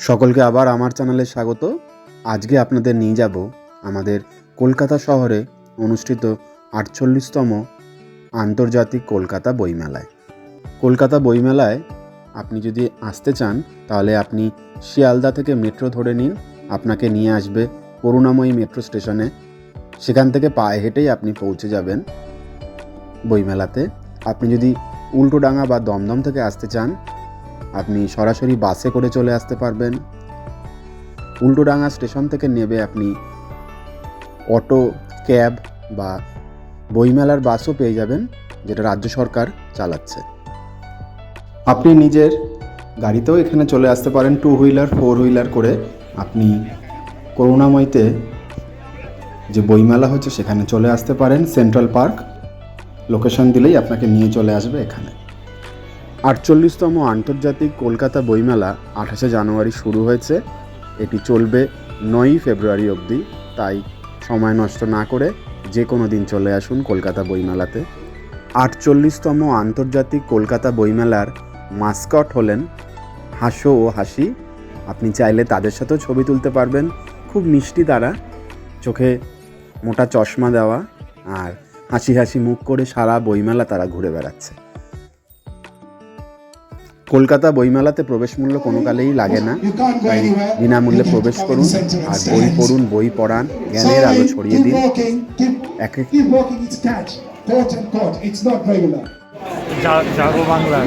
সকলকে আবার আমার চ্যানেলে স্বাগত। আজকে আপনাদের নিয়ে যাব আমাদের কলকাতা শহরে অনুষ্ঠিত আটচল্লিশতম আন্তর্জাতিক কলকাতা বইমেলায়। কলকাতা বইমেলায় আপনি যদি আসতে চান, তাহলে আপনি শিয়ালদা থেকে মেট্রো ধরে নিন। আপনাকে নিয়ে আসবে করুণাময়ী মেট্রো স্টেশনে। সেখান থেকে পায়ে হেঁটেই আপনি পৌঁছে যাবেন বইমেলাতে। আপনি যদি উল্টোডাঙ্গা বা দমদম থেকে আসতে চান আপনি সরাসরি বাসে করে চলে আসতে পারবেন। উল্টোডাঙ্গা স্টেশন থেকে নেবে আপনি অটো, ক্যাব বা বইমেলার বাসও পেয়ে যাবেন, যেটা রাজ্য সরকার চালাচ্ছে। আপনি নিজের গাড়িতেও এখানে চলে আসতে পারেন টু হুইলার ফোর হুইলার করে। আপনি করুণাময়তে যে বইমেলা হচ্ছে, সেখানে চলে আসতে পারেন। সেন্ট্রাল পার্ক লোকেশন দিলেই আপনাকে নিয়ে চলে আসবে এখানে। আটচল্লিশতম আন্তর্জাতিক কলকাতা বইমেলা আঠাশে জানুয়ারি শুরু হয়েছে। এটি চলবে নয়ই ফেব্রুয়ারি অবধি, তাই সময় নষ্ট না করে যে কোনো দিন চলে আসুন কলকাতা বইমেলাতে। আটচল্লিশতম আন্তর্জাতিক কলকাতা বইমেলার মাস্কট হলেন হাসো ও হাসি। আপনি চাইলে তাদের সাথেও ছবি তুলতে পারবেন। খুব মিষ্টি তারা, চোখে মোটা চশমা দেওয়া আর হাসি হাসি মুখ করে সারা বইমেলা তারা ঘুরে বেড়াচ্ছে। কলকাতা বইমেলাতে প্রবেশ মূল্য কোনো কালেই লাগে না তাই বিনামূল্যে প্রবেশ করুন আর বই পড়ুন বই পড়ান জ্ঞানের আলো ছড়িয়ে দিন এক জাগো বাংলা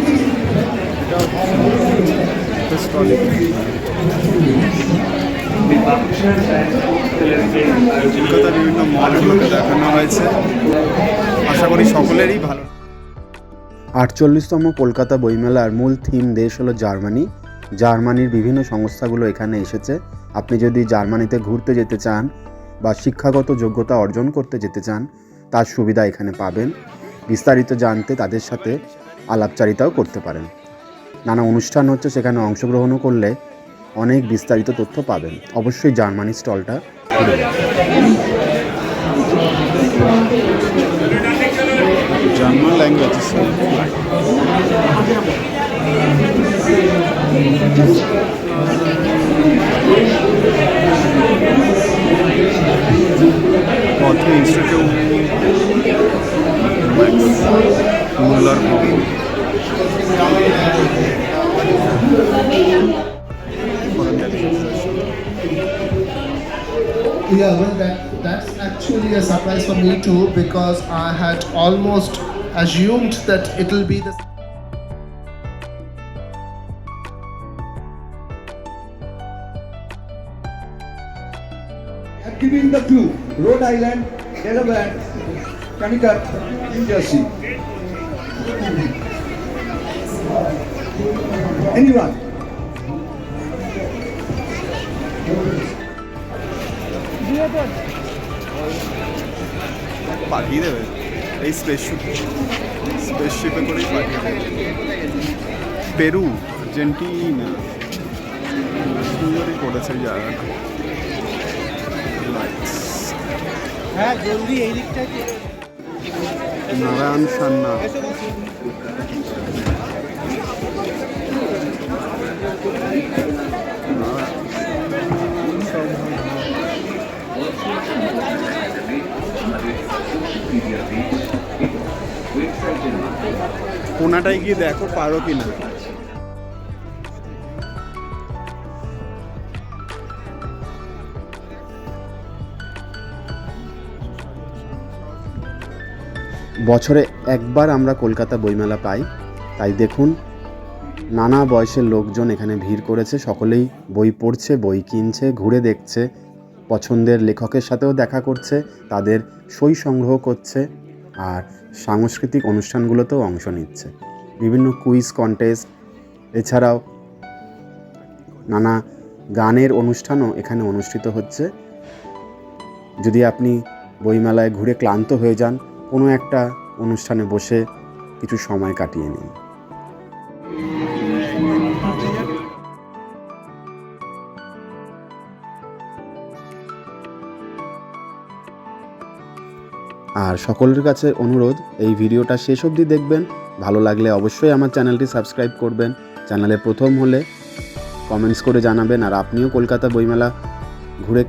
কলকাতার বিভিন্ন মলগুলোকে দেখানো হয়েছে আশা করি সকলেরই ভালো আটচল্লিশতম কলকাতা বইমেলার মূল থিম দেশ হলো জার্মানি। জার্মানির বিভিন্ন সংস্থাগুলো এখানে এসেছে। আপনি যদি জার্মানিতে ঘুরতে যেতে চান বা শিক্ষাগত যোগ্যতা অর্জন করতে যেতে চান, তার সুবিধা এখানে পাবেন। বিস্তারিত জানতে তাদের সাথে আলাপচারিতাও করতে পারেন। নানা অনুষ্ঠান হচ্ছে, সেখানে অংশগ্রহণও করলে অনেক বিস্তারিত তথ্য পাবেন। অবশ্যই জার্মানি স্টলটা। Language. Is Yeah, well, that, that's actually a surprise for me too because I had almost assumed that it'll be the. I'm giving the clue. Rhode Island, Delaware, Connecticut, New Jersey. Anyone? পাঠিয়ে দেবে এই spaceship স্পেসশিপে করেই পাঠিয়ে Peru Argentina. সুন্দরই করেছে জায়গাটা. হ্যাঁ জলদি এই দিকটা নারায়ণ সান্না। কোনাটায় গিয়ে দেখো পারো কিনা। বছরে একবার আমরা কলকাতা বইমেলা পাই, তাই দেখুন নানা বয়সের লোকজন এখানে ভিড় করেছে, সকলেই বই পড়ছে, বই কিনছে, ঘুরে দেখছে। পছন্দের লেখকের সাথেও দেখা করছে, তাদের সই সংগ্রহ করছে আর সাংস্কৃতিক অনুষ্ঠানগুলোতেও অংশ নিচ্ছে। বিভিন্ন কুইজ কন্টেস্ট এছাড়াও নানা গানের অনুষ্ঠানও এখানে অনুষ্ঠিত হচ্ছে। যদি আপনি বইমেলায় ঘুরে ক্লান্ত হয়ে যান, কোনো একটা অনুষ্ঠানে বসে কিছু সময় কাটিয়ে নিন। আর সকলের কাছে অনুরোধ, এই ভিডিওটা শেষ অবধি দেখবেন। ভালো লাগলে অবশ্যই আমার চ্যানেলটি সাবস্ক্রাইব করবেন। চ্যানেলে প্রথম হলে কমেন্টস করে জানাবেন আর আপনিও কলকাতা বইমেলা ঘুরে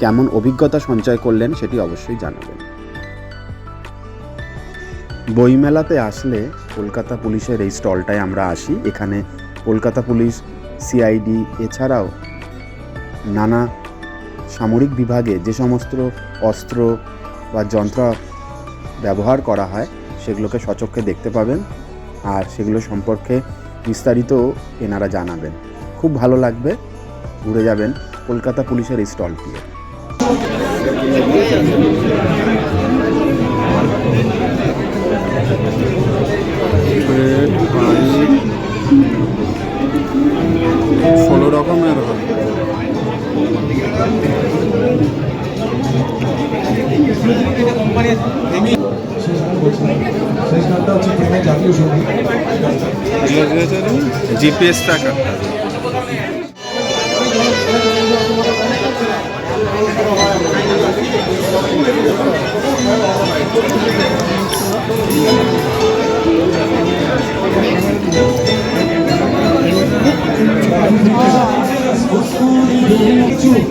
কেমন অভিজ্ঞতা সঞ্চয় করলেন সেটি অবশ্যই জানাবেন। বইমেলাতে আসলে কলকাতা পুলিশের এই স্টলটায় আমরা আসি। এখানে কলকাতা পুলিশ, সিআইডি এছাড়াও নানা সামরিক বিভাগে যে সমস্ত অস্ত্র বা যন্ত্র ব্যবহার করা হয়, সেগুলোকে সচক্ষে দেখতে পাবেন আর সেগুলো সম্পর্কে বিস্তারিত এনারা জানাবেন। খুব ভালো লাগবে, ঘুরে যাবেন কলকাতা পুলিশের এই স্টলটিতে ষোলো রকমের হয়। সেই গানটা হচ্ছে জিপিএস ট্র্যাকার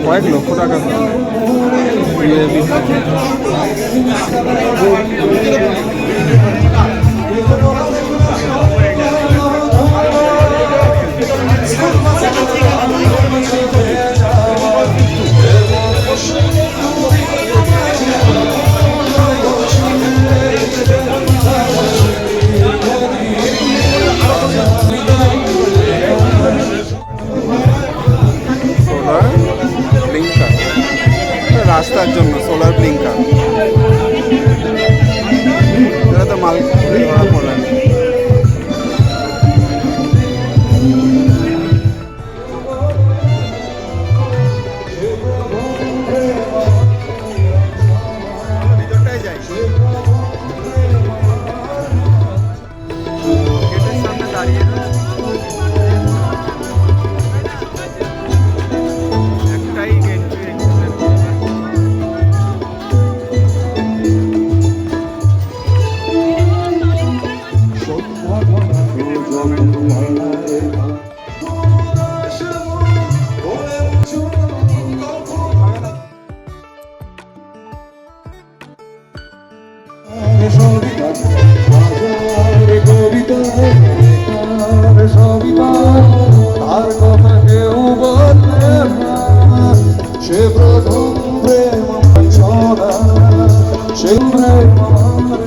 কয়েক লক্ষ টাকা। সোলার সে প্রথম প্রেম ছড়া সে প্রেম আমার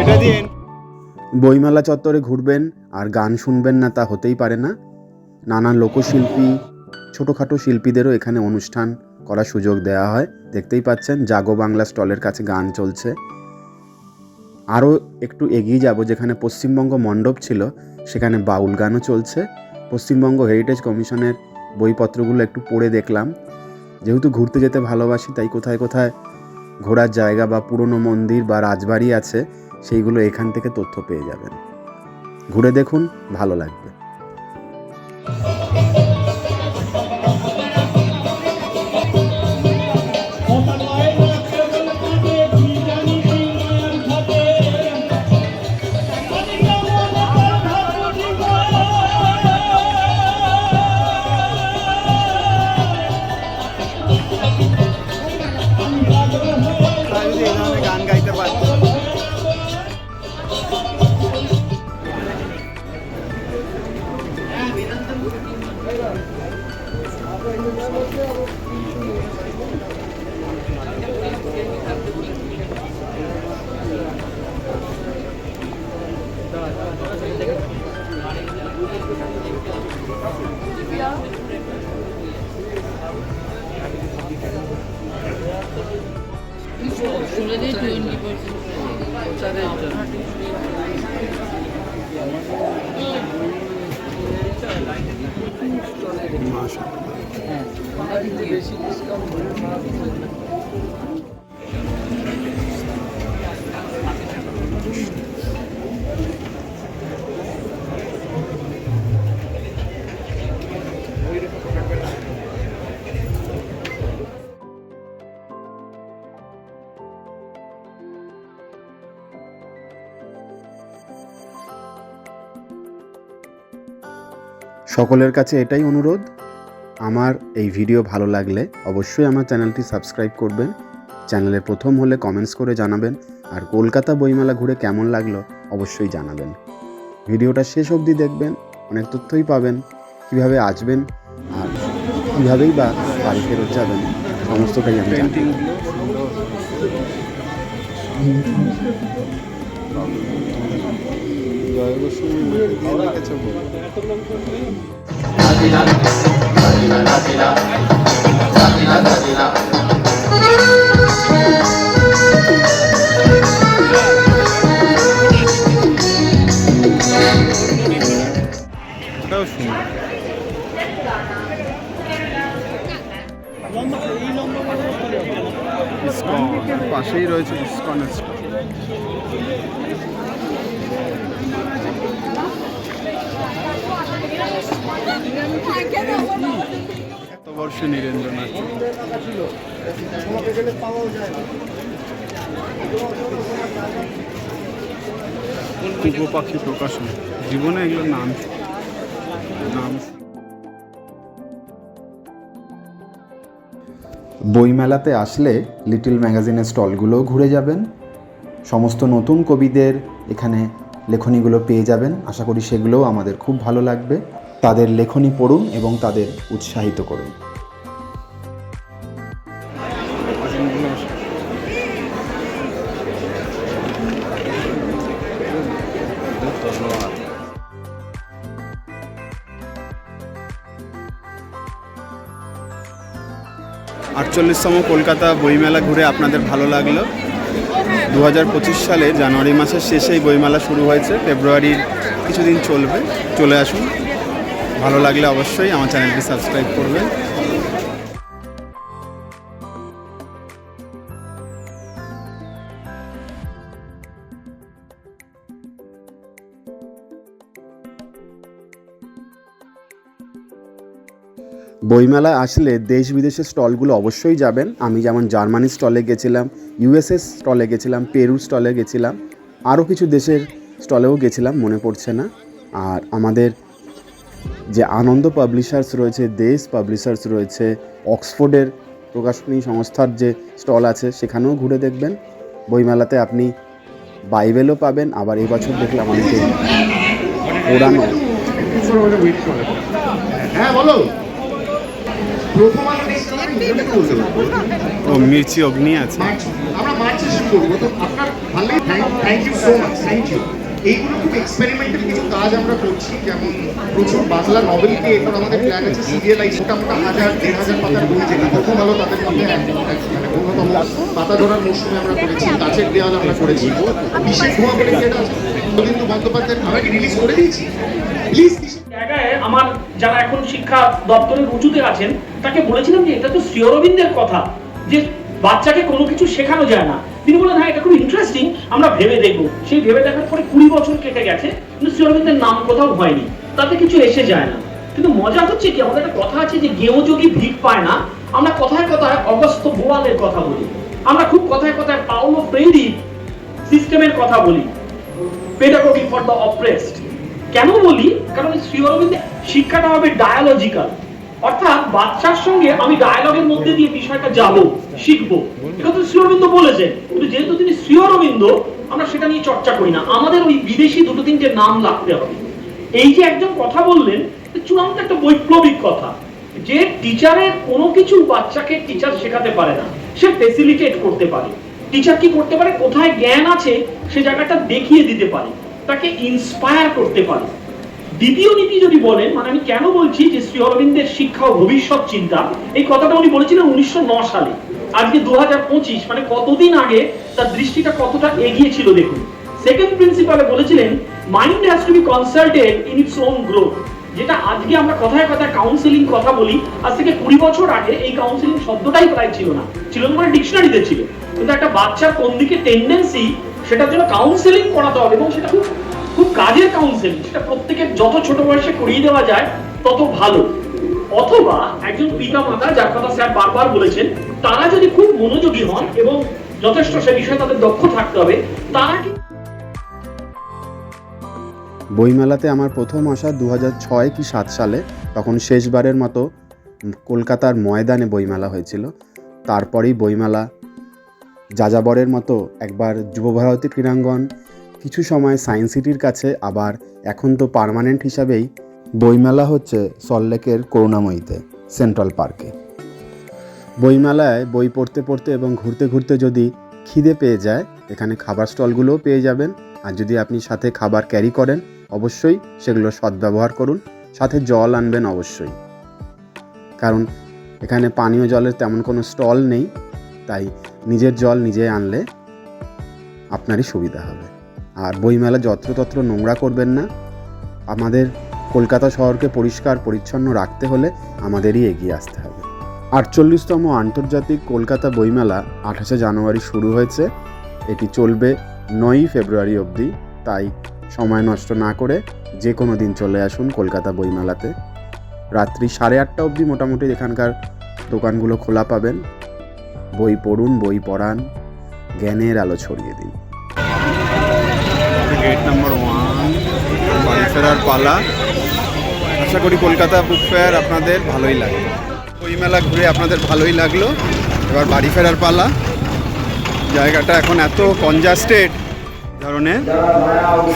এটা দিয়ে বইমেলা চত্বরে ঘুরবেন আর গান শুনবেন না তা হতেই পারে না। নানা লোকশিল্পী ছোটোখাটো শিল্পীদেরও এখানে অনুষ্ঠান করার সুযোগ দেওয়া হয়। দেখতেই পাচ্ছেন জাগো বাংলা স্টলের কাছে গান চলছে। আরও একটু এগিয়ে যাব, যেখানে পশ্চিমবঙ্গ মণ্ডপ ছিল, সেখানে বাউল গানও চলছে। পশ্চিমবঙ্গ হেরিটেজ কমিশনের বইপত্রগুলো একটু পড়ে দেখলাম। যেহেতু ঘুরতে যেতে ভালোবাসি, তাই কোথায় কোথায় ঘোরার জায়গা বা পুরনো মন্দির বা রাজবাড়ি আছে, সেইগুলো এখান থেকে তথ্য পেয়ে যাবেন। ঘুরে দেখুন, ভালো লাগবে। Şurada değil düğün gibi. Orta. Maşallah. Evet. সকলের কাছে এটাই অনুরোধ আমার এই ভিডিও ভালো লাগলে অবশ্যই আমার চ্যানেলটি সাবস্ক্রাইব করবেন চ্যানেলে প্রথম হলে কমেন্টস করে জানাবেন আর কলকাতা বইমেলা ঘুরে কেমন লাগল অবশ্যই জানাবেন ভিডিওটা শেষ অবধি দেখবেন অনেক তথ্যই পাবেন কীভাবে আসবেন আর কীভাবেই বা বাড়ি ফেরত যাবেন সমস্তটাই আমি জানি ইসকন পাশেই রয়েছে ইসকনের স্টল এত পাখি প্রকাশন জীবনে এগুলোর নাম নাম বইমেলাতে আসলে লিটল ম্যাগাজিনের স্টলগুলোও ঘুরে যাবেন। সমস্ত নতুন কবিদের এখানে লেখনীগুলো পেয়ে যাবেন। আশা করি সেগুলোও আমাদের খুব ভালো লাগবে। তাদের লেখনী পড়ুন এবং তাদের উৎসাহিত করুন। আটচল্লিশতম কলকাতা বইমেলা ঘুরে আপনাদের ভালো লাগল। দু হাজার পঁচিশ সালে জানুয়ারি মাসের শেষেই বইমেলা শুরু হয়েছে। ফেব্রুয়ারির কিছুদিন চলবে। চলে আসুন। ভালো লাগলে অবশ্যই আমার চ্যানেলটি সাবস্ক্রাইব করবেন। বইমেলায় আসলে দেশ বিদেশের স্টলগুলো অবশ্যই যাবেন। আমি যেমন জার্মানি স্টলে গেছিলাম ইউএসএস স্টলে গেছিলাম, পেরু স্টলে গেছিলাম, আরও কিছু দেশের স্টলেও গেছিলাম, মনে পড়ছে না। আর আমাদের যে আনন্দ পাবলিশার্স রয়েছে, দেশ পাবলিশার্স রয়েছে, অক্সফোর্ডের প্রকাশনী সংস্থার যে স্টল আছে, সেখানেও ঘুরে দেখবেন। বইমেলাতে আপনি বাইবেলও পাবেন, আবার এবছর বছর দেখলাম অনেকে পুরানো। হ্যাঁ বলো প্রথম আলো দেখছিলাম ইংরেজি বলতে পারব। ও মির্চি অগ্নি আছে। আমরা মার্চে শুরু করব তো আপনার ভালো thank you so much thank you এইগুলো খুব এক্সপেরিমেন্টাল কিছু কাজ আমরা করছি যেমন প্রচুর বাংলা নভেলকে এরপর আমাদের প্ল্যান আছে সিরিয়ালাইজ মোটামোটা হাজার দেড় হাজার পাতার বই যেটা প্রথম আলো তাদের মধ্যে মানে অন্যতম পাতা ধরার মৌসুমে আমরা করেছি গাছের দেওয়াল আমরা করেছি। বিশেষ ধোয়া বলে যেটা আমরা রিলিজ করে দিয়েছি। প্লিজ জায়গায় আমার যারা এখন শিক্ষা দপ্তরের উঁচুতে আছেন, তাকে বলেছিলাম যে এটা তো শ্রীঅরবিন্দের কথা, যে বাচ্চাকে কোনো কিছু শেখানো যায় না। তিনি হ্যাঁ এটা খুব ইন্টারেস্টিং আমরা ভেবে দেখব। সেই ভেবে দেখার পরে কুড়ি বছর কেটে গেছে, কিন্তু শ্রী অরবিন্দের নাম কোথাও হয়নি। তাতে কিছু এসে যায় না। কিন্তু মজা হচ্ছে কি, আমাদের একটা কথা আছে যে গেও যোগী ভিক পায় না। আমরা কথায় কথায় অগস্ত বোয়ালের কথা বলি। আমরা খুব কথায় কথায় পাউলো ফ্রেডি সিস্টেমের কথা বলি। পেডাগোগি ফর দ্য অপ্রেসড কেন বলি? কারণ শ্রী অরবিন্দের শিক্ষাটা হবে ডায়ালজিক্যাল অর্থাৎ বাচ্চার সঙ্গে আমি ডায়ালগের মধ্যে দিয়ে বিষয়টা যাব, শিখব। এটা তো শ্রী অরবিন্দ বলেছেন। কিন্তু যেহেতু তিনি শ্রী অরবিন্দ, আমরা সেটা নিয়ে চর্চা করি না। আমাদের ওই বিদেশি দুটো তিনটে নাম লাগতে হবে। এই যে একজন কথা বললেন চূড়ান্ত একটা বৈপ্লবিক কথা। যে টিচারের কোনো কিছু বাচ্চাকে টিচার শেখাতে পারে না, সে ফেসিলিটেট করতে পারে। টিচার কি করতে পারে? কোথায় জ্ঞান আছে, সে জায়গাটা দেখিয়ে দিতে পারে, তাকে ইন্সপায়ার করতে পারে। দ্বিতীয় নীতি যদি বলেন মানে আমি কেন বলছি যে শ্রী অরবিন্দের শিক্ষা ও ভবিষ্যৎ চিন্তা, এই কথাটা উনি বলেছিলেন উনিশশো সালে, আজকে দু মানে কতদিন আগে তার দৃষ্টিটা কতটা এগিয়ে ছিল দেখুন। সেকেন্ড প্রিন্সিপালে বলেছিলেন mind has to be consulted in its own growth যেটা আজকে আমরা কথায় কথায় কাউন্সিলিং কথা বলি। আজ থেকে কুড়ি বছর আগে এই কাউন্সিলিং শব্দটাই প্রায় ছিল না। ছিল না মানে ডিকশনারিতে ছিল। কিন্তু একটা বাচ্চার কোন দিকে টেন্ডেন্সি সেটার জন্য কাউন্সিলিং করাতে হবে এবং সেটা খুব খুব কাজের কাউন্সিলিং সেটা প্রত্যেকের যত ছোট বয়সে করিয়ে দেওয়া যায়, তত ভালো। অথবা একজন পিতা মাতা যার কথা স্যার বারবার বলেছেন, তারা যদি খুব মনোযোগী হন এবং যথেষ্ট সে বিষয়ে তাদের দক্ষ থাকতে হবে, তারা কি বইমেলাতে আমার প্রথম আসা দু কি সাত সালে, তখন শেষবারের মতো কলকাতার ময়দানে বইমেলা হয়েছিল। তারপরেই বইমেলা যাযাবরের মতো একবার যুবভারতী ক্রীড়াঙ্গন কিছু সময় সায়েন্স সিটির কাছে, আবার এখন তো পার্মানেন্ট হিসাবেই বইমেলা হচ্ছে সল্টলেকের করুণাময়ীতে, সেন্ট্রাল পার্কে। বইমেলায় বই পড়তে পড়তে এবং ঘুরতে ঘুরতে যদি খিদে পেয়ে যায়, এখানে খাবার স্টলগুলোও পেয়ে যাবেন। আর যদি আপনি সাথে খাবার ক্যারি করেন, অবশ্যই সেগুলো সদ্ব্যবহার করুন। সাথে জল আনবেন অবশ্যই। কারণ এখানে পানীয় জলের তেমন কোনো স্টল নেই। তাই নিজের জল নিজে আনলে আপনারই সুবিধা হবে। আর বইমেলা যত্রতত্র নোংরা করবেন না। আমাদের কলকাতা শহরকে পরিষ্কার, পরিচ্ছন্ন রাখতে হলে আমাদেরই এগিয়ে আসতে হবে। আটচল্লিশতম আন্তর্জাতিক কলকাতা বইমেলা আঠাশে জানুয়ারি শুরু হয়েছে। এটি চলবে নয়ই ফেব্রুয়ারি অবধি। তাই সময় নষ্ট না করে যে কোনো দিন চলে আসুন কলকাতা বইমেলাতে। রাত্রি সাড়ে আটটা অবধি মোটামুটি এখানকার দোকানগুলো খোলা পাবেন। বই পড়ুন, বই পড়ান, জ্ঞানের আলো ছড়িয়ে দিন। গেট নাম্বার ওয়ান বাড়ি ফেরার পালা। আশা করি কলকাতা বুক ফেয়ার আপনাদের ভালোই লাগল। বইমেলা ঘুরে আপনাদের ভালোই লাগল। এবার বাড়ি ফেরার পালা। জায়গাটা এখন এত কনজাস্টেড ধরনের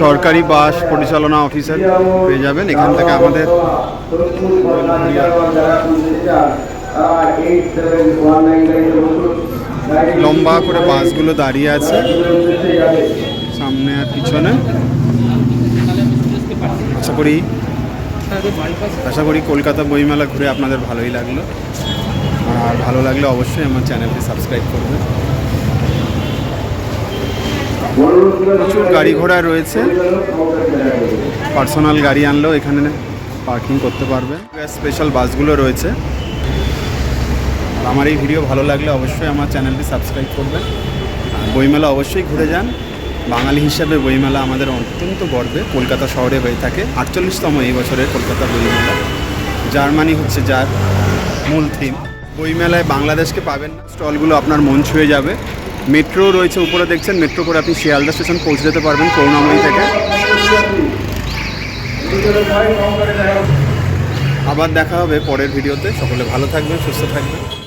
সরকারি বাস পরিচালনা অফিসার পেয়ে যাবেন। এখান থেকে আমাদের লম্বা করে বাসগুলো দাঁড়িয়ে আছে। সামনে আর পিছনে। আশা করি আশা করি কলকাতা বইমেলা ঘুরে আপনাদের ভালোই লাগল। আর ভালো লাগলে অবশ্যই আমার চ্যানেলটি সাবস্ক্রাইব করবেন প্রচুর গাড়ি ঘোড়া রয়েছে। পার্সোনাল গাড়ি আনলেও এখানে পার্কিং করতে পারবে। স্পেশাল বাসগুলো রয়েছে। আমার এই ভিডিও ভালো লাগলে অবশ্যই আমার চ্যানেলটি সাবস্ক্রাইব করবেন। বইমেলা অবশ্যই ঘুরে যান। বাঙালি হিসাবে বইমেলা আমাদের অত্যন্ত গর্বে। কলকাতা শহরে হয়ে থাকে। আটচল্লিশতম এই বছরের কলকাতা বইমেলা। জার্মানি হচ্ছে যার মূল থিম বইমেলায় বাংলাদেশকে পাবেন না। স্টলগুলো আপনার মন ছুঁয়ে যাবে। মেট্রো রয়েছে উপরে দেখছেন। মেট্রো করে আপনি শিয়ালদা স্টেশন পৌঁছে যেতে পারবেন করুণাময়ী থেকে। আবার দেখা হবে পরের ভিডিওতে সকলে ভালো থাকবেন, সুস্থ থাকবেন।